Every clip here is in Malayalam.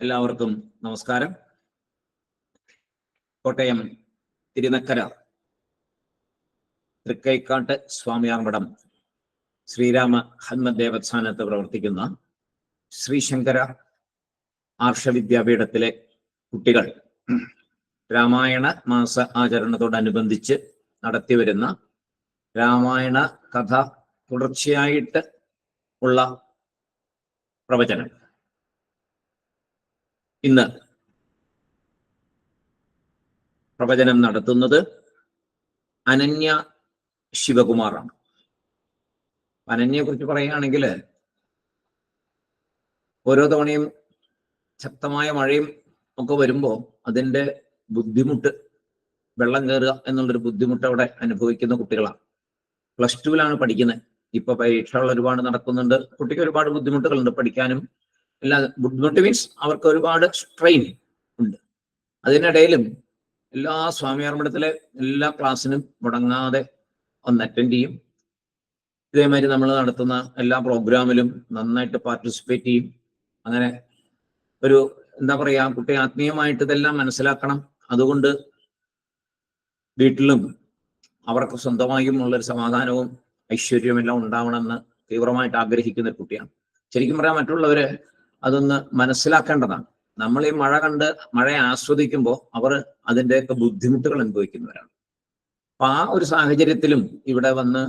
എല്ലാവർക്കും നമസ്കാരം. കോട്ടയം തിരുനക്കര തൃക്കൈക്കാട്ട് സ്വാമിയാർമഠം ശ്രീരാമ ഹന്മദേവസ്ഥാനത്ത് പ്രവർത്തിക്കുന്ന ശ്രീശങ്കര ആർഷവിദ്യാപീഠത്തിലെ കുട്ടികൾ രാമായണ മാസ ആചരണത്തോടനുബന്ധിച്ച് നടത്തിവരുന്ന രാമായണ കഥ തുടർച്ചയായിട്ട് ഉള്ള പ്രവചനം. ഇന്ന് പ്രവചനം നടത്തുന്നത് അനന്യ ശിവകുമാറാണ്. അനന്യയെ കുറിച്ച് പറയുകയാണെങ്കിൽ ഓരോ തവണയും ശക്തമായ മഴയും ഒക്കെ വരുമ്പോൾ അതിന്റെ ബുദ്ധിമുട്ട് വെള്ളം കയറുക എന്നുള്ളൊരു ബുദ്ധിമുട്ട് അവിടെ അനുഭവിക്കുന്ന കുട്ടികളാണ്. പ്ലസ് ടുവിലാണ് പഠിക്കുന്നത്. ഇപ്പൊ പരീക്ഷകൾ ഒരുപാട് നടക്കുന്നുണ്ട്. കുട്ടിക്ക് ഒരുപാട് ബുദ്ധിമുട്ടുകളുണ്ട് പഠിക്കാനും. എല്ലാ ബുദ്ധിമുട്ട് മീൻസ് അവർക്ക് ഒരുപാട് സ്ട്രെയിൻ ഉണ്ട്. അതിനിടയിലും എല്ലാ സ്വാമിയാർമഠത്തിലെ എല്ലാ ക്ലാസ്സിനും മുടങ്ങാതെ ഒന്ന് അറ്റൻഡ് ചെയ്യും. ഇതേമാതിരി നമ്മൾ നടത്തുന്ന എല്ലാ പ്രോഗ്രാമിലും നന്നായിട്ട് പാർട്ടിസിപ്പേറ്റ് ചെയ്യും. അങ്ങനെ ഒരു എന്താ പറയാ കുട്ടി ആത്മീയമായിട്ട് ഇതെല്ലാം മനസ്സിലാക്കണം. അതുകൊണ്ട് വീട്ടിലും അവർക്ക് സ്വന്തമായും ഉള്ളൊരു സമാധാനവും ഐശ്വര്യവും എല്ലാം ഉണ്ടാവണമെന്ന് തീവ്രമായിട്ട് ആഗ്രഹിക്കുന്ന ഒരു കുട്ടിയാണ്. ശരിക്കും പറയാൻ മറ്റുള്ളവര് അതൊന്ന് മനസ്സിലാക്കേണ്ടതാണ്. നമ്മൾ ഈ മഴ കണ്ട് മഴയെ ആസ്വദിക്കുമ്പോൾ അവർ അതിന്റെയൊക്കെ ബുദ്ധിമുട്ടുകൾ അനുഭവിക്കുന്നവരാണ്. അപ്പൊ ആ ഒരു സാഹചര്യത്തിലും ഇവിടെ വന്ന്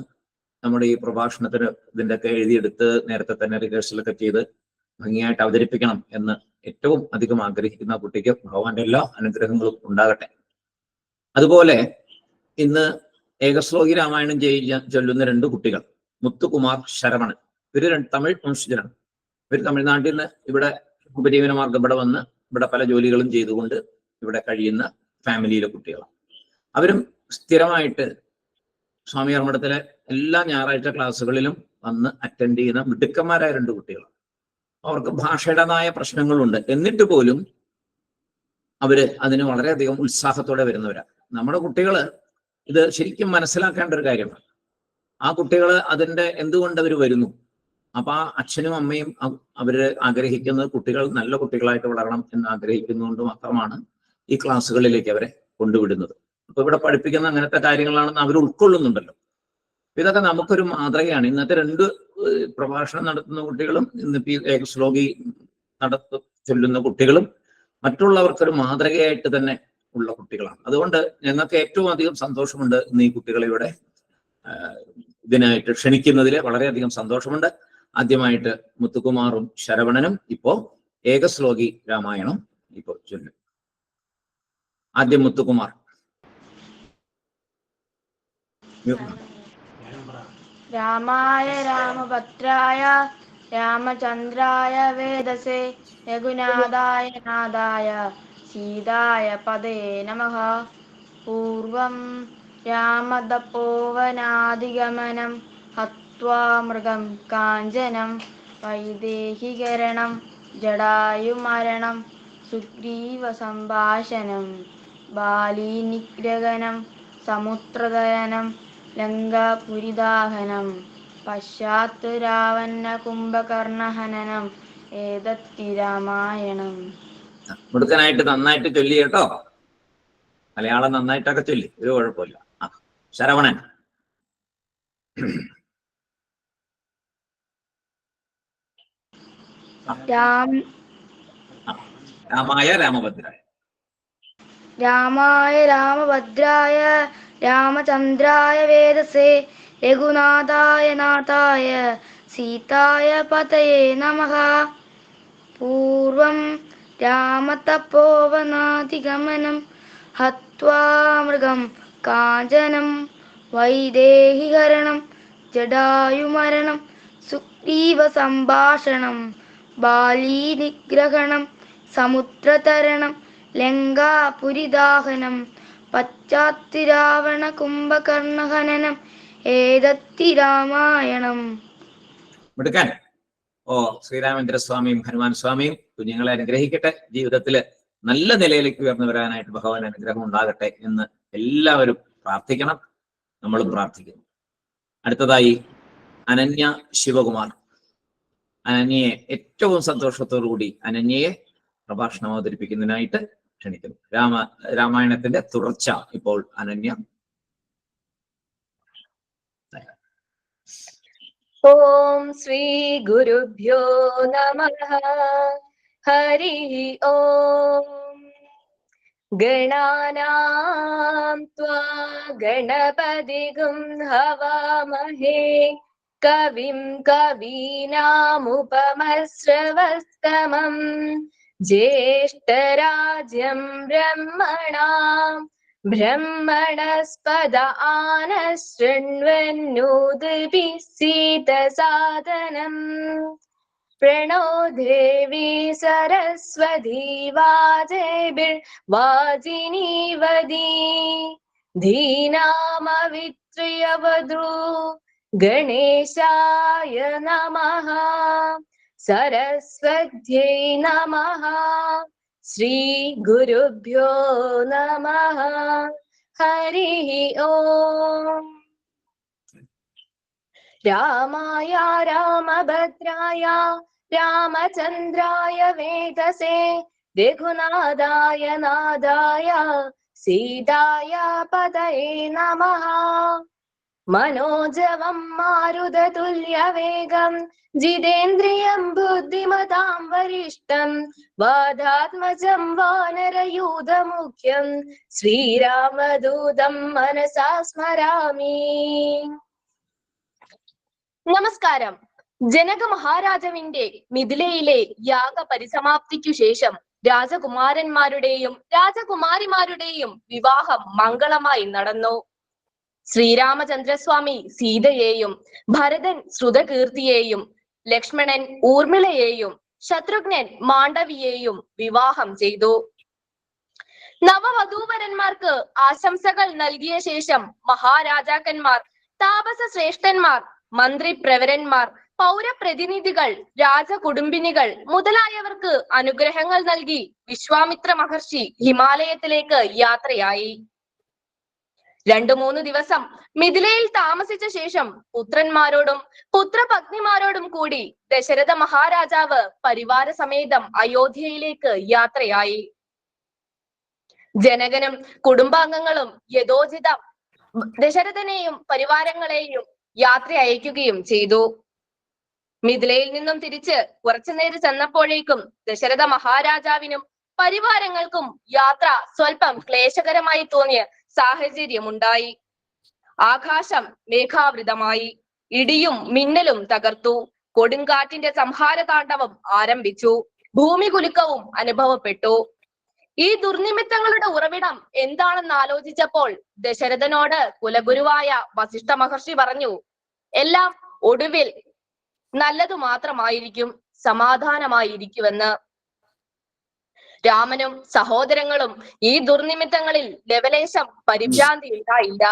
നമ്മുടെ ഈ പ്രഭാഷണത്തിന് ഇതിന്റെയൊക്കെ എഴുതിയെടുത്ത് നേരത്തെ തന്നെ റിഹേഴ്സലൊക്കെ ചെയ്ത് ഭംഗിയായിട്ട് അവതരിപ്പിക്കണം എന്ന് ഏറ്റവും അധികം ആഗ്രഹിക്കുന്ന കുട്ടിക്ക് ഭഗവാന്റെ എല്ലാ അനുഗ്രഹങ്ങളും ഉണ്ടാകട്ടെ. അതുപോലെ ഇന്ന് ഏകശ്ലോകി രാമായണം ചെയ്യാൻ ചൊല്ലുന്ന രണ്ട് കുട്ടികൾ മുത്തുകുമാർ ശരവണൻ. ഇവർ രണ്ട് തമിഴ് വംശജരാണ്. ഇവർ തമിഴ്നാട്ടിൽ നിന്ന് ഇവിടെ ഉപജീവന മാർഗം ഇവിടെ വന്ന് ഇവിടെ പല ജോലികളും ചെയ്തുകൊണ്ട് ഇവിടെ കഴിയുന്ന ഫാമിലിയിലെ കുട്ടികളാണ്. അവരും സ്ഥിരമായിട്ട് സ്വാമി അർമ്മടത്തിലെ എല്ലാ ഞായറാഴ്ച ക്ലാസ്സുകളിലും വന്ന് അറ്റൻഡ് ചെയ്യുന്ന മിടുക്കന്മാരായ രണ്ട് കുട്ടികളാണ്. അവർക്ക് ഭാഷയുടേതായ പ്രശ്നങ്ങളുണ്ട്. എന്നിട്ട് പോലും അവർ അതിന് വളരെയധികം ഉത്സാഹത്തോടെ വരുന്നവരാണ്. നമ്മുടെ കുട്ടികൾ ഇത് ശരിക്കും മനസ്സിലാക്കേണ്ട ഒരു കാര്യമാണ്. ആ കുട്ടികൾ അതിന്റെ എന്തുകൊണ്ട് അവർ വരുന്നു? അപ്പൊ ആ അച്ഛനും അമ്മയും അവർ ആഗ്രഹിക്കുന്നത് കുട്ടികൾ നല്ല കുട്ടികളായിട്ട് വളരണം എന്ന് ആഗ്രഹിക്കുന്നതുകൊണ്ട് മാത്രമാണ് ഈ ക്ലാസ്സുകളിലേക്ക് അവരെ കൊണ്ടുവിടുന്നത്. അപ്പൊ ഇവിടെ പഠിപ്പിക്കുന്ന അങ്ങനത്തെ കാര്യങ്ങളാണെന്ന് അവർ ഉൾക്കൊള്ളുന്നുണ്ടല്ലോ. ഇതൊക്കെ നമുക്കൊരു മാതൃകയാണ്. ഇന്നത്തെ രണ്ട് പ്രഭാഷണം നടത്തുന്ന കുട്ടികളും ഇന്നിപ്പോ ഏകശ്ലോകി നടത്തു ചൊല്ലുന്ന കുട്ടികളും മറ്റുള്ളവർക്കൊരു മാതൃകയായിട്ട് തന്നെ ഉള്ള കുട്ടികളാണ്. അതുകൊണ്ട് ഞങ്ങൾക്ക് ഏറ്റവും അധികം സന്തോഷമുണ്ട് ഇന്ന് ഈ കുട്ടികളെ ഇവിടെ ഇതിനായിട്ട് ക്ഷണിക്കുന്നതിൽ വളരെയധികം സന്തോഷമുണ്ട്. ആദ്യമായിട്ട് മുത്തുകുമാറും ശരവണനും ഇപ്പോ ഏകശ്ലോകി രാമായണം ഇപ്പോ ചൊല്ലും. ആദ്യം മുത്തുകുമാർ. രാമായ രാമഭദ്രായ രാമചന്ദ്രായ വേദസേ രഘുനാഥായ നാഥായ സീതായ പദേ നമഃ. പൂർവം രാമതപോവനാദിഗമനം ഹത്വാ മൃഗം കാഞ്ചനം വൈദേഹികരണം ജടായുമരണം സുഗ്രീവ സംഭാഷണം ബാലീനിഗ്രഹണം സമുദ്രദയനം ലങ്കാപുരിദാഹനം പശ്ചാത്ത് രാവണ കുംഭകർണഹനനം ഏതത്തി രാമായണം. മുടുക്കനായിട്ട് നന്നായിട്ട് ചൊല്ലി കേട്ടോ. മലയാളം നന്നായിട്ടൊക്കെ ചൊല്ലി ഒരു കുഴപ്പമില്ല. ആ ശരവണൻ. രാമായ രാമഭദ്രായ. രാമായ രാമഭദ്രായ രാമചന്ദ്രായ വേദസേ രഘുനാഥായ നാഥായ സീതായ പതയേ നമഃ. പൂർവം രാമതപോവനാദിഗമനം ഹൃഗം കാഞ്ചനം വൈദേഹികരണം ജടായുമരണം സുഗ്രീവ സംഭാഷണം ബാലീനിഗ്രഹണം സമുദ്രതരണം ലങ്കാപുരിദാഹനം പശ്ചാത്തിരാവണ കുംഭകർണഹനനം ഏതത്തി രാമായണം. ഓ ശ്രീരാമേന്ദ്ര സ്വാമിയും ഹനുമാൻ സ്വാമിയും കുഞ്ഞുങ്ങളെ അനുഗ്രഹിക്കട്ടെ. ജീവിതത്തിൽ നല്ല നിലയിലേക്ക് ഉയർന്നു വരാനായിട്ട് ഭഗവാൻ അനുഗ്രഹം ഉണ്ടാകട്ടെ എന്ന് എല്ലാവരും പ്രാർത്ഥിക്കണം. നമ്മൾ പ്രാർത്ഥിക്കുന്നു. അടുത്തതായി അനന്യ ശിവകുമാർ. അനന്യയെ ഏറ്റവും സന്തോഷത്തോടു കൂടി അനന്യയെ പ്രഭാഷണം അവതരിപ്പിക്കുന്നതിനായിട്ട് ക്ഷണിക്കുന്നു. രാമ രാമായണത്തിന്റെ തുടർച്ച ഇപ്പോൾ അനന്യ ॐ श्रीगुरुभ्यो नमः। हरिः ॐ गणानां त्वा गणपतिगुं हवामहे। कविं कवीनामुपमश्रवस्तमम् ज्येष्ठराज्यं ब्रह्मणाम् ब्रह्मणस्पद आन शृण्वन्नोदिभिः सीतसादनम् प्रणो देवी सरस्वती वाजेभिर्वाजिनीवदी धीनामवित्र्यवधू गणेशाय नमः। सरस्वत्यै नमः ശ്രീ ഗുരുഭ്യോ നമ. ഹരി ഓം. രാമായ രാമഭദ്രായ രാമചന്ദ്രായ വേദസേ രഘുനാഥായ നാദായ സീതായ പതയേ നമ. മനോജവം മാരുതതുല്യവേഗം ജിതേന്ദ്രിയം ബുദ്ധിമതാം വരിഷ്ടം വാദാത്മജം വാനരയൂതമുഖ്യം ശ്രീരാമദൂതം മനസാ സ്മരാമി. നമസ്കാരം. ജനക മഹാരാജവിന്റെ മിഥിലയിലെ യാഗ പരിസമാപ്തിക്കു ശേഷം രാജകുമാരന്മാരുടെയും രാജകുമാരിമാരുടെയും വിവാഹം മംഗളമായി നടന്നു. ശ്രീരാമചന്ദ്രസ്വാമി സീതയെയും ഭരതൻ ശ്രുതകീർത്തിയെയും ലക്ഷ്മണൻ ഊർമിളയെയും ശത്രുഘ്നൻ മാണ്ഡവിയെയും വിവാഹം ചെയ്തു. നവവധൂവരന്മാർക്ക് ആശംസകൾ നൽകിയ ശേഷം മഹാരാജാക്കന്മാർ താപസ ശ്രേഷ്ഠന്മാർ മന്ത്രിപ്രവരന്മാർ പൗരപ്രതിനിധികൾ രാജകുടുംബിനികൾ മുതലായവർക്ക് അനുഗ്രഹങ്ങൾ നൽകി വിശ്വാമിത്ര മഹർഷി ഹിമാലയത്തിലേക്ക് യാത്രയായി. രണ്ടു മൂന്ന് ദിവസം മിഥിലയിൽ താമസിച്ച ശേഷം പുത്രന്മാരോടും പുത്രപത്നിമാരോടും കൂടി ദശരഥ മഹാരാജാവ് പരിവാര സമേതം അയോധ്യയിലേക്ക് യാത്രയായി. ജനകനും കുടുംബാംഗങ്ങളും യഥോചിതം ദശരഥനെയും പരിവാരങ്ങളെയും യാത്ര അയക്കുകയും ചെയ്തു. മിഥിലയിൽ നിന്നും തിരിച്ച് കുറച്ചു നേരം ചെന്നപ്പോഴേക്കും ദശരഥ മഹാരാജാവിനും പരിവാരങ്ങൾക്കും യാത്ര സ്വല്പം ക്ലേശകരമായി തോന്നിയ സാഹചര്യമുണ്ടായി. ആകാശം മേഘാവൃതമായി ഇടിയും മിന്നലും തകർത്തു. കൊടുങ്കാറ്റിന്റെ സംഹാര താണ്ഡവം ആരംഭിച്ചു. ഭൂമി കുലുക്കവും അനുഭവപ്പെട്ടു. ഈ ദുർനിമിത്തങ്ങളുടെ ഉറവിടം എന്താണെന്ന് ആലോചിച്ചപ്പോൾ ദശരഥനോട് കുലഗുരുവായ വസിഷ്ഠ മഹർഷി പറഞ്ഞു എല്ലാം ഒടുവിൽ നല്ലതു മാത്രമായിരിക്കും സമാധാനമായിരിക്കുമെന്ന്. രാമനും സഹോദരങ്ങളും ഈ ദുർനിമിത്തങ്ങളിൽ ലവലേശം പരിഭ്രാന്തി ഉണ്ടായില്ല.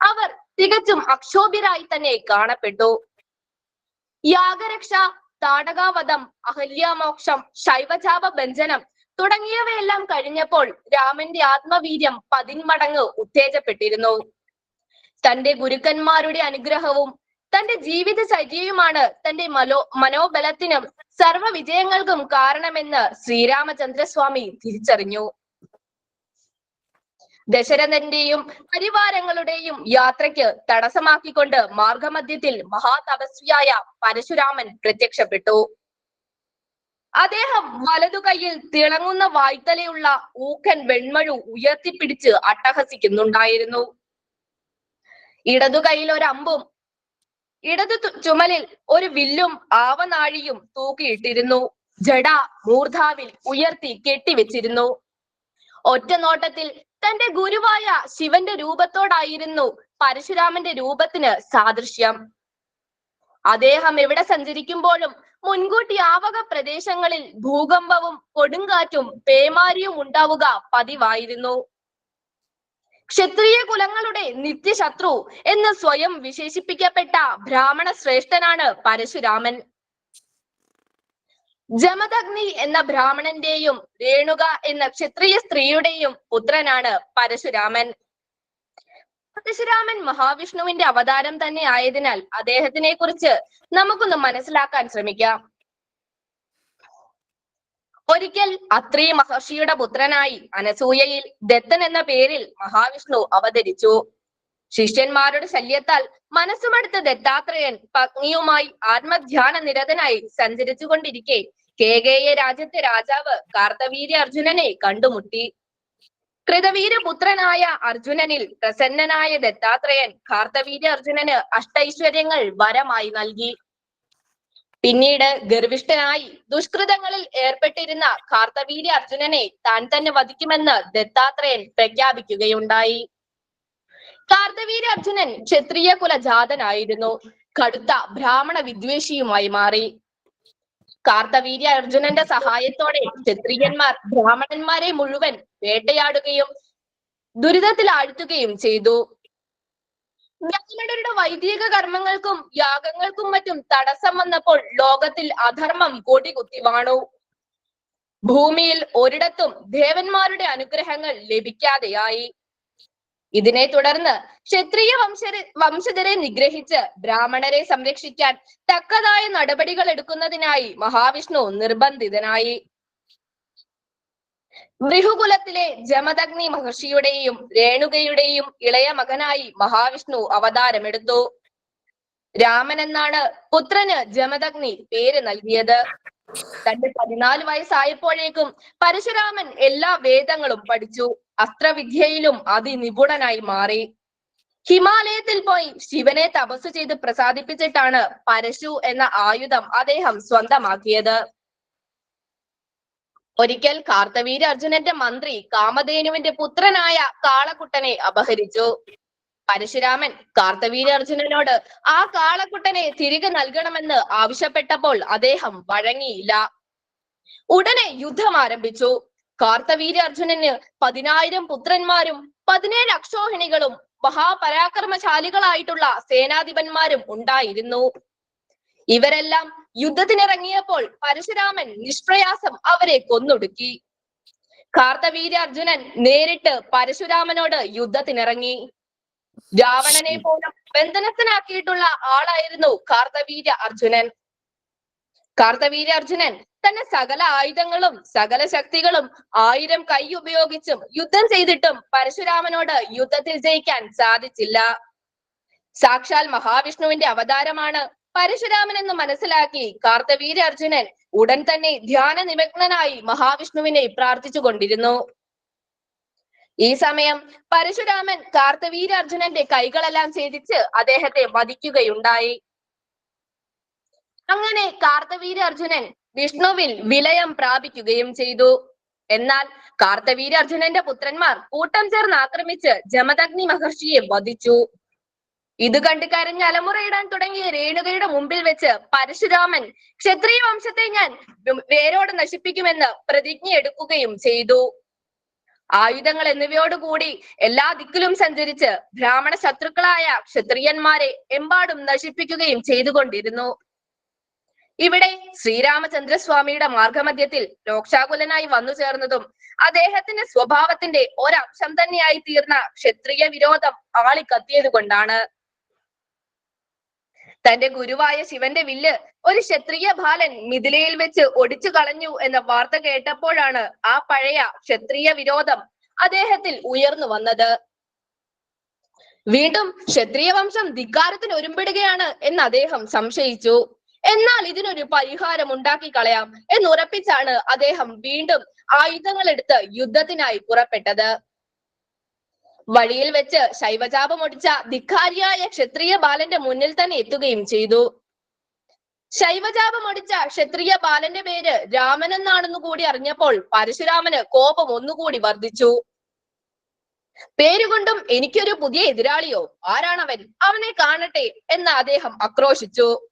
അവർ തികച്ചും അക്ഷോഭ്യരായി തന്നെ കാണപ്പെട്ടു. യാഗരക്ഷ താടകാവധം അഹല്യാമോക്ഷം ശൈവചാപ ബഞ്ജനം തുടങ്ങിയവയെല്ലാം കഴിഞ്ഞപ്പോൾ രാമന്റെ ആത്മവീര്യം പതിന്മടങ്ങ് ഉത്തേജപ്പെട്ടിരുന്നു. തന്റെ ഗുരുക്കന്മാരുടെ അനുഗ്രഹവും തന്റെ ജീവിത ചര്യയുമാണ് തന്റെ മനോ മനോബലത്തിനും സർവ വിജയങ്ങൾക്കും കാരണമെന്ന് ശ്രീരാമചന്ദ്രസ്വാമി തിരിച്ചറിഞ്ഞു. ദശരഥന്റെയും പരിവാരങ്ങളുടെയും യാത്രയ്ക്ക് തടസ്സമാക്കിക്കൊണ്ട് മാർഗമധ്യത്തിൽ മഹാതപസ്വിയായ പരശുരാമൻ പ്രത്യക്ഷപ്പെട്ടു. അദ്ദേഹം വലതു കൈയിൽ തിളങ്ങുന്ന വായ്ത്തലയുള്ള ഊക്കൻ വെൺമഴു ഉയർത്തിപ്പിടിച്ച് അട്ടഹസിക്കുന്നുണ്ടായിരുന്നു. ഇടതു കൈയിൽ ഒരു അമ്പും ഇടതു ചുമലിൽ ഒരു വില്ലും ആവനാഴിയും തൂക്കിയിട്ടിരുന്നു. ജഡ മൂർധാവിൽ ഉയർത്തി കെട്ടിവെച്ചിരുന്നു. ഒറ്റ നോട്ടത്തിൽ തന്റെ ഗുരുവായ ശിവന്റെ രൂപത്തോടായിരുന്നു പരശുരാമന്റെ രൂപത്തിന് സാദൃശ്യം. അദ്ദേഹം എവിടെ സഞ്ചരിക്കുമ്പോഴും മുൻകൂട്ടി ആവക പ്രദേശങ്ങളിൽ ഭൂകമ്പവും കൊടുങ്കാറ്റും പേമാരിയും ഉണ്ടാവുക പതിവായിരുന്നു. ക്ഷത്രിയ കുലങ്ങളുടെ നിത്യശത്രു എന്ന് സ്വയം വിശേഷിപ്പിക്കപ്പെട്ട ബ്രാഹ്മണ ശ്രേഷ്ഠനാണ് പരശുരാമൻ. ജമദഗ്നി എന്ന ബ്രാഹ്മണന്റെയും രേണുക എന്ന ക്ഷത്രിയ സ്ത്രീയുടെയും പുത്രനാണ് പരശുരാമൻ. പരശുരാമൻ മഹാവിഷ്ണുവിന്റെ അവതാരം തന്നെ ആയതിനാൽ അദ്ദേഹത്തിനെ കുറിച്ച് നമുക്കൊന്ന് മനസ്സിലാക്കാൻ ശ്രമിക്കാം. ഒരിക്കൽ അത്രി മഹർഷിയുടെ പുത്രനായി അനസൂയയിൽ ദത്തൻ എന്ന പേരിൽ മഹാവിഷ്ണു അവതരിച്ചു. ശിഷ്യന്മാരുടെ ശല്യത്താൽ മനസ്സുമടുത്ത ദത്താത്രേയൻ പത്നിയുമായി ആത്മധ്യാന നിരതനായി സഞ്ചരിച്ചു കൊണ്ടിരിക്കെ കേകേയ രാജ്യത്തെ രാജാവ് കാർത്തവീര്യ അർജുനനെ കണ്ടുമുട്ടി. കൃതവീരപുത്രനായ അർജുനനിൽ പ്രസന്നനായ ദത്താത്രേയൻ കാർത്തവീര്യ അർജുനന് അഷ്ടൈശ്വര്യങ്ങൾ വരമായി നൽകി. പിന്നീട് ഗർവിഷ്ഠനായി ദുഷ്കൃതങ്ങളിൽ ഏർപ്പെട്ടിരുന്ന കാർത്തവീര്യ അർജുനനെ താൻ തന്നെ വധിക്കുമെന്ന് ദത്താത്രേയൻ പ്രഖ്യാപിക്കുകയുണ്ടായി. കാർത്തവീര്യ അർജുനൻ ക്ഷത്രിയ കുലജാതനായിരുന്നു. കടുത്ത ബ്രാഹ്മണ വിദ്വേഷിയുമായി മാറി. കാർത്തവീര്യ അർജുനന്റെ സഹായത്തോടെ ക്ഷത്രിയന്മാർ ബ്രാഹ്മണന്മാരെ മുഴുവൻ വേട്ടയാടുകയും ദുരിതത്തിൽ ആഴ്ത്തുകയും ചെയ്തു. ബ്രാഹ്മണരുടെ വൈദിക കർമ്മങ്ങൾക്കും യാഗങ്ങൾക്കും മറ്റും തടസ്സം വന്നപ്പോൾ ലോകത്തിൽ അധർമ്മം കൊടികുത്തി വാണു. ഭൂമിയിൽ ഒരിടത്തും ദേവന്മാരുടെ അനുഗ്രഹങ്ങൾ ലഭിക്കാതെയായി. ഇതിനെ തുടർന്ന് ക്ഷത്രിയ വംശ വംശജരെ നിഗ്രഹിച്ച് ബ്രാഹ്മണരെ സംരക്ഷിക്കാൻ തക്കതായ നടപടികൾ എടുക്കുന്നതിനായി മഹാവിഷ്ണു നിർബന്ധിതനായി. ഭൃഹുകുലത്തിലെ ജമദഗ്നി മഹർഷിയുടെയും രേണുകയുടെയും ഇളയ മകനായി മഹാവിഷ്ണു അവതാരമെടുത്തു. രാമൻ എന്നാണ് പുത്രന് ജമദഗ്നി പേര് നൽകിയത്. തന്റെ പതിനാല് വയസ്സായപ്പോഴേക്കും പരശുരാമൻ എല്ലാ വേദങ്ങളും പഠിച്ചു. അസ്ത്രവിദ്യയിലും അതിനിപുണനായി മാറി. ഹിമാലയത്തിൽ പോയി ശിവനെ തപസ് ചെയ്ത് പ്രസാദിപ്പിച്ചിട്ടാണ് പരശു എന്ന ആയുധം അദ്ദേഹം സ്വന്തമാക്കിയത്. ഒരിക്കൽ കാർത്തവീര്യ അർജുനന്റെ മന്ത്രി കാമധേനുവിന്റെ പുത്രനായ കാളക്കുട്ടനെ അപഹരിച്ചു. പരശുരാമൻ കാർത്തവീര്യ അർജുനനോട് ആ കാളക്കുട്ടനെ തിരികെ നൽകണമെന്ന് ആവശ്യപ്പെട്ടപ്പോൾ അദ്ദേഹം വഴങ്ങിയില്ല. ഉടനെ യുദ്ധം ആരംഭിച്ചു. കാർത്തവീര്യ അർജുനന് പതിനായിരം പുത്രന്മാരും പതിനേഴ് അക്ഷോഹിണികളും മഹാപരാക്രമശാലികളായിട്ടുള്ള സേനാധിപന്മാരും ഉണ്ടായിരുന്നു. ഇവരെല്ലാം യുദ്ധത്തിനിറങ്ങിയപ്പോൾ പരശുരാമൻ നിഷ്പ്രയാസം അവരെ കൊന്നൊടുക്കി. കാർത്തവീര്യ അർജുനൻ നേരിട്ട് പരശുരാമനോട് യുദ്ധത്തിനിറങ്ങി. രാവണനെ പോലും ബന്ധനസ്ഥനാക്കിയിട്ടുള്ള ആളായിരുന്നു കാർത്തവീര്യ അർജുനൻ. കാർത്തവീര്യ അർജുനൻ തന്റെ സകല ആയുധങ്ങളും സകല ശക്തികളും ആയിരം കൈ ഉപയോഗിച്ചും യുദ്ധം ചെയ്തിട്ടും പരശുരാമനോട് യുദ്ധത്തിൽ ജയിക്കാൻ സാധിച്ചില്ല. സാക്ഷാൽ മഹാവിഷ്ണുവിന്റെ അവതാരമാണ് പരശുരാമൻ എന്ന് മനസ്സിലാക്കി കാർത്തവീര അർജുനൻ ഉടൻ തന്നെ ധ്യാന നിമഗ്നനായി മഹാവിഷ്ണുവിനെ പ്രാർത്ഥിച്ചുകൊണ്ടിരുന്നു ഈ സമയം പരശുരാമൻ കാർത്തവീര അർജുനന്റെ കൈകളെല്ലാം ഛേദിച്ച് അദ്ദേഹത്തെ വധിക്കുകയുണ്ടായി. അങ്ങനെ കാർത്തവീര അർജുനൻ വിഷ്ണുവിൽ വിലയം പ്രാപിക്കുകയും ചെയ്തു. എന്നാൽ കാർത്തവീര അർജുനന്റെ പുത്രന്മാർ കൂട്ടം ചേർന്ന് ആക്രമിച്ച് ജമദഗ്നി മഹർഷിയെ വധിച്ചു. ഇത് കണ്ട് കരഞ്ഞ് അലമുറയിടാൻ തുടങ്ങിയ രേണുകയുടെ മുമ്പിൽ വെച്ച് പരശുരാമൻ ക്ഷത്രിയ വംശത്തെ ഞാൻ വേരോട് നശിപ്പിക്കുമെന്ന് പ്രതിജ്ഞ എടുക്കുകയും ചെയ്തു. ആയുധങ്ങൾ എന്നിവയോടുകൂടി എല്ലാ ദിക്കിലും സഞ്ചരിച്ച് ബ്രാഹ്മണ ശത്രുക്കളായ ക്ഷത്രിയന്മാരെ എമ്പാടും നശിപ്പിക്കുകയും ചെയ്തുകൊണ്ടിരുന്നു. ഇവിടെ ശ്രീരാമചന്ദ്രസ്വാമിയുടെ മാർഗമധ്യത്തിൽ രോക്ഷാകുലനായി വന്നു ചേർന്നതും അദ്ദേഹത്തിന്റെ സ്വഭാവത്തിന്റെ ഒരംശം തന്നെയായി തീർന്ന ക്ഷത്രിയ വിരോധം ആളിക്കത്തിയത് കൊണ്ടാണ് തന്റെ ഗുരുവായ ശിവന്റെ വില്ല് ഒരു ക്ഷത്രിയ ബാലൻ മിഥിലയിൽ വെച്ച് ഒടിച്ചു കളഞ്ഞു എന്ന വാർത്ത കേട്ടപ്പോഴാണ് ആ പഴയ ക്ഷത്രിയ വിരോധം അദ്ദേഹത്തിൽ ഉയർന്നു വന്നത്. വീണ്ടും ക്ഷത്രിയ വംശം ധിക്കാരത്തിന് ഒരുമ്പിടുകയാണ് എന്ന് അദ്ദേഹം സംശയിച്ചു. എന്നാൽ ഇതിനൊരു പരിഹാരം ഉണ്ടാക്കി കളയാം എന്നുറപ്പിച്ചാണ് അദ്ദേഹം വീണ്ടും ആയുധങ്ങളെടുത്ത് യുദ്ധത്തിനായി പുറപ്പെട്ടത്. വഴിയിൽ വെച്ച് ശൈവചാപം ഒടിച്ച ധിക്കാരിയായ ക്ഷത്രിയ ബാലന്റെ മുന്നിൽ തന്നെ എത്തുകയും ചെയ്തു. ശൈവചാപം ഒടിച്ച ക്ഷത്രിയ ബാലന്റെ പേര് രാമൻ എന്നാണെന്ന് കൂടി അറിഞ്ഞപ്പോൾ പരശുരാമന് കോപം ഒന്നുകൂടി വർദ്ധിച്ചു. പേരുകൊണ്ടും എനിക്കൊരു പുതിയ എതിരാളിയോ? ആരാണവൻ? അവനെ കാണട്ടെ എന്ന് അദ്ദേഹം ആക്രോശിച്ചു.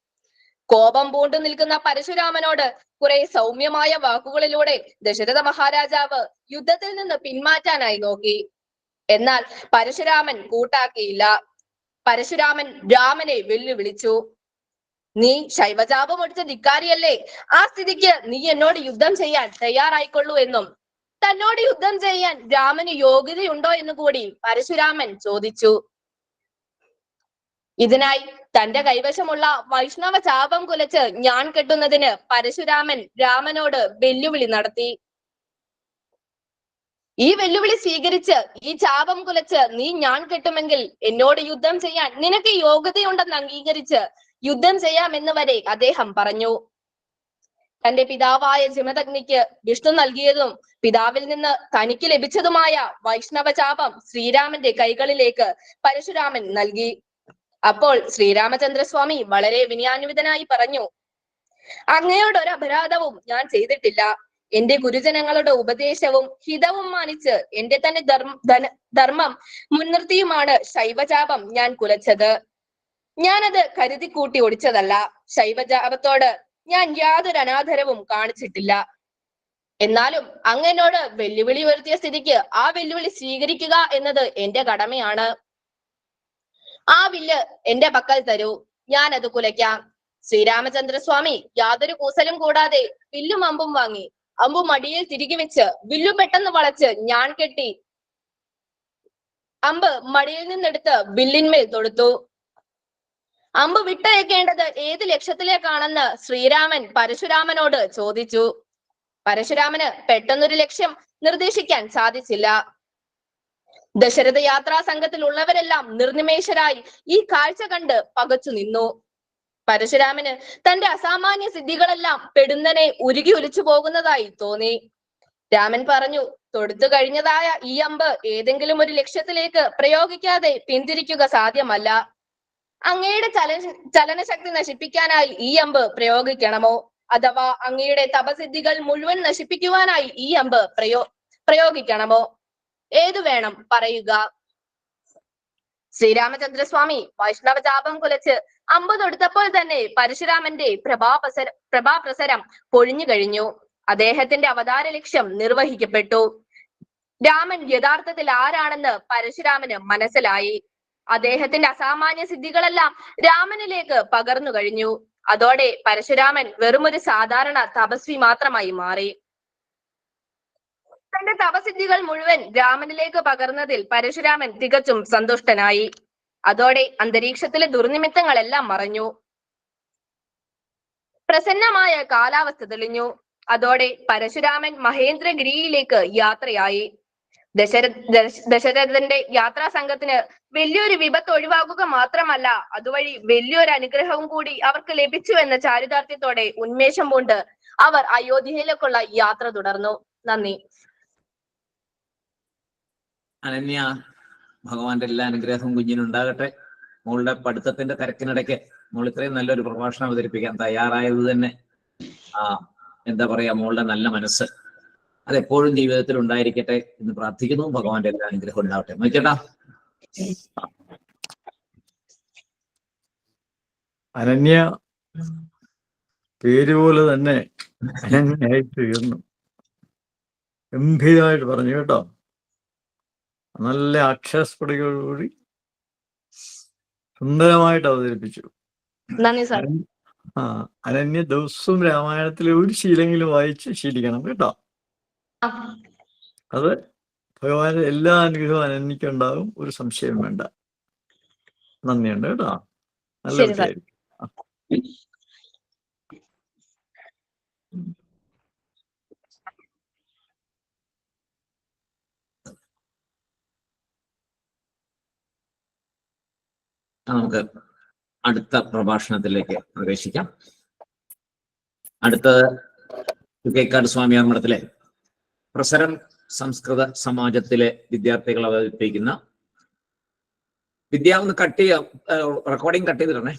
കോപം പൂണ്ടു നിൽക്കുന്ന പരശുരാമനോട് കുറെ സൗമ്യമായ വാക്കുകളിലൂടെ ദശരഥ മഹാരാജാവ് യുദ്ധത്തിൽ നിന്ന് പിന്മാറ്റാനായി നോക്കി. എന്നാൽ പരശുരാമൻ കൂട്ടാക്കിയില്ല. പരശുരാമൻ രാമനെ വെല്ലുവിളിച്ചു. നീ ശൈവജാപം ഒടിച്ച ധിക്കാരിയല്ലേ? ആ സ്ഥിതിക്ക് നീ എന്നോട് യുദ്ധം ചെയ്യാൻ തയ്യാറായിക്കൊള്ളൂ എന്നും. തന്നോട് യുദ്ധം ചെയ്യാൻ രാമന് യോഗ്യതയുണ്ടോ എന്ന് കൂടി പരശുരാമൻ ചോദിച്ചു. ഇതിനായി തന്റെ കൈവശമുള്ള വൈഷ്ണവ ചാപം കുലച്ച് ഞാൻ കെട്ടുന്നതിന് പരശുരാമൻ രാമനോട് വെല്ലുവിളി നടത്തി. ഈ വെല്ലുവിളി സ്വീകരിച്ച് ഈ ചാപം കുലച്ച് നീ ഞാൻ കിട്ടുമെങ്കിൽ എന്നോട് യുദ്ധം ചെയ്യാൻ നിനക്ക് യോഗ്യതയുണ്ടെന്ന് അംഗീകരിച്ച് യുദ്ധം ചെയ്യാമെന്ന് വരെ അദ്ദേഹം പറഞ്ഞു. തന്റെ പിതാവായ ജിമതഗ്നിക്ക് വിഷ്ണു നൽകിയതും പിതാവിൽ നിന്ന് തനിക്ക് ലഭിച്ചതുമായ വൈഷ്ണവ ചാപം ശ്രീരാമന്റെ കൈകളിലേക്ക് പരശുരാമൻ നൽകി. അപ്പോൾ ശ്രീരാമചന്ദ്രസ്വാമി വളരെ വിനയാന്വിതനായി പറഞ്ഞു അങ്ങയോട് ഒരു അപരാധവും ഞാൻ ചെയ്തിട്ടില്ല. എന്റെ ഗുരുജനങ്ങളുടെ ഉപദേശവും ഹിതവും മാനിച്ച് എന്റെ തന്നെ ധർമ്മ ധർമ്മം മുൻനിർത്തിയുമാണ് ശൈവചാപം ഞാൻ കുലച്ചത്. ഞാനത് കരുതി കൂട്ടി ഒടിച്ചതല്ല ശൈവജാപത്തോട് ഞാൻ യാതൊരു അനാദരവും കാണിച്ചിട്ടില്ല. എന്നാലും അങ്ങനോട് വെല്ലുവിളി ഉയർത്തിയ സ്ഥിതിക്ക് ആ വെല്ലുവിളി സ്വീകരിക്കുക എന്നത് എന്റെ കടമയാണ്. ആ വില്ല് എന്റെ പക്കൽ തരൂ. ഞാൻ അത് കുലയ്ക്കാം. ശ്രീരാമചന്ദ്രസ്വാമി യാതൊരു കൂസലും കൂടാതെ വില്ലും അമ്പും വാങ്ങി. അമ്പു മടിയിൽ തിരികെ വെച്ച് വില്ലു പെട്ടെന്ന് വളച്ച് ഞാൻ കെട്ടി. അമ്പ് മടിയിൽ നിന്നെടുത്ത് വില്ലിന്മേൽ തൊടുത്തു. അമ്പ് വിട്ടയക്കേണ്ടത് ഏത് ലക്ഷ്യത്തിലേക്കാണെന്ന് ശ്രീരാമൻ പരശുരാമനോട് ചോദിച്ചു. പരശുരാമന് പെട്ടെന്നൊരു ലക്ഷ്യം നിർദ്ദേശിക്കാൻ സാധിച്ചില്ല. ദശരഥ യാത്രാ സംഘത്തിലുള്ളവരെല്ലാം നിർനിമേഷരായി ഈ കാഴ്ച കണ്ട് പകച്ചു നിന്നു. പരശുരാമന് തന്റെ അസാമാന്യ സിദ്ധികളെല്ലാം പെടുന്നനെ ഉരുകി ഒലിച്ചു പോകുന്നതായി തോന്നി. രാമൻ പറഞ്ഞു തൊടുത്തു കഴിഞ്ഞതായ ഈ അമ്പ് ഏതെങ്കിലും ഒരു ലക്ഷ്യത്തിലേക്ക് പ്രയോഗിക്കാതെ പിന്തിരിക്കുക സാധ്യമല്ല. അങ്ങയുടെ ചല ചലനശക്തി നശിപ്പിക്കാനായി ഈ അമ്പ് പ്രയോഗിക്കണമോ? അഥവാ അങ്ങയുടെ തപസിദ്ധികൾ മുഴുവൻ നശിപ്പിക്കുവാനായി ഈ അമ്പ് പ്രയോ പ്രയോഗിക്കണമോ? ഏതു വേണം പറയുക? ശ്രീരാമചന്ദ്രസ്വാമി വൈഷ്ണവ ജാപം കുലച്ച് അമ്പ് തൊടുത്തപ്പോൾ തന്നെ പരശുരാമന്റെ പ്രഭാപ്രസര പ്രഭാപ്രസരം പൊഴിഞ്ഞു കഴിഞ്ഞു. അദ്ദേഹത്തിന്റെ അവതാര ലക്ഷ്യം നിർവഹിക്കപ്പെട്ടു. രാമൻ യഥാർത്ഥത്തിൽ ആരാണെന്ന് പരശുരാമന് മനസ്സിലായി. അദ്ദേഹത്തിന്റെ അസാമാന്യ സിദ്ധികളെല്ലാം രാമനിലേക്ക് പകർന്നു കഴിഞ്ഞു. അതോടെ പരശുരാമൻ വെറുമൊരു സാധാരണ തപസ്വി മാത്രമായി മാറി. തന്റെ തപസിദ്ധികൾ മുഴുവൻ രാമനിലേക്ക് പകർന്നതിൽ പരശുരാമൻ തികച്ചും സന്തുഷ്ടനായി. അതോടെ അന്തരീക്ഷത്തിലെ ദുർനിമിത്തങ്ങളെല്ലാം മറഞ്ഞു. പ്രസന്നമായ കാലാവസ്ഥ തെളിഞ്ഞു. അതോടെ പരശുരാമൻ മഹേന്ദ്രഗിരിയിലേക്ക് യാത്രയായി. ദശര ദശ- ദശരഥന്റെ യാത്രാ സംഘത്തിന് വലിയൊരു വിപത്ത് ഒഴിവാക്കുക മാത്രമല്ല അതുവഴി വലിയൊരു അനുഗ്രഹവും കൂടി അവർക്ക് ലഭിച്ചു എന്ന ചാരിതാർത്ഥ്യത്തോടെ ഉന്മേഷം കൊണ്ട് അവർ അയോധ്യയിലേക്കുള്ള യാത്ര തുടർന്നു. നന്ദി. അനന്യ. ഭഗവാന്റെ എല്ലാ അനുഗ്രഹവും കുഞ്ഞിനുണ്ടാകട്ടെ. മോളുടെ പഠിത്തത്തിന്റെ തിരക്കിനിടയ്ക്ക് മോൾ ഇത്രയും നല്ലൊരു പ്രഭാഷണം അവതരിപ്പിക്കാൻ തയ്യാറായത് തന്നെ ആ എന്താ പറയാ മോളുടെ നല്ല മനസ്സ്. അതെപ്പോഴും ജീവിതത്തിൽ ഉണ്ടായിരിക്കട്ടെ എന്ന് പ്രാർത്ഥിക്കുന്നു. ഭഗവാന്റെ എല്ലാ അനുഗ്രഹവും ഉണ്ടാവട്ടെ. നോക്കിയേട്ടാ അനന്യ പേര് പോലെ തന്നെ അനന്യായി തീർന്നു ഗംഭീരമായിട്ട് പറഞ്ഞു കേട്ടോ. നല്ല അക്ഷരസ്ഫുടികളോടുകൂടി സുന്ദരമായിട്ട് അവതരിപ്പിച്ചു. ആ അനന്യ ദിവസവും രാമായണത്തിലെ ഒരു ശീലെങ്കിലും വായിച്ച് ശീലിക്കണം കേട്ടോ. അത് ഭഗവാന്റെ എല്ലാ അനുഗ്രഹവും അനന്യക്കുണ്ടാകും ഒരു സംശയം വേണ്ട. നന്ദിയുണ്ട് കേട്ടോ. നല്ല നമുക്ക് അടുത്ത പ്രഭാഷണത്തിലേക്ക് പ്രവേശിക്കാം. അടുത്തത് കേക്കാട് സ്വാമിയാർ മഠത്തിലെ പ്രസരം സംസ്കൃത സമാജത്തിലെ വിദ്യാർത്ഥികൾ അവതരിപ്പിക്കുന്ന വിദ്യ ഒന്ന് കട്ട് ചെയ്യാം റെക്കോർഡിംഗ് കട്ട് ചെയ്തിടണേ.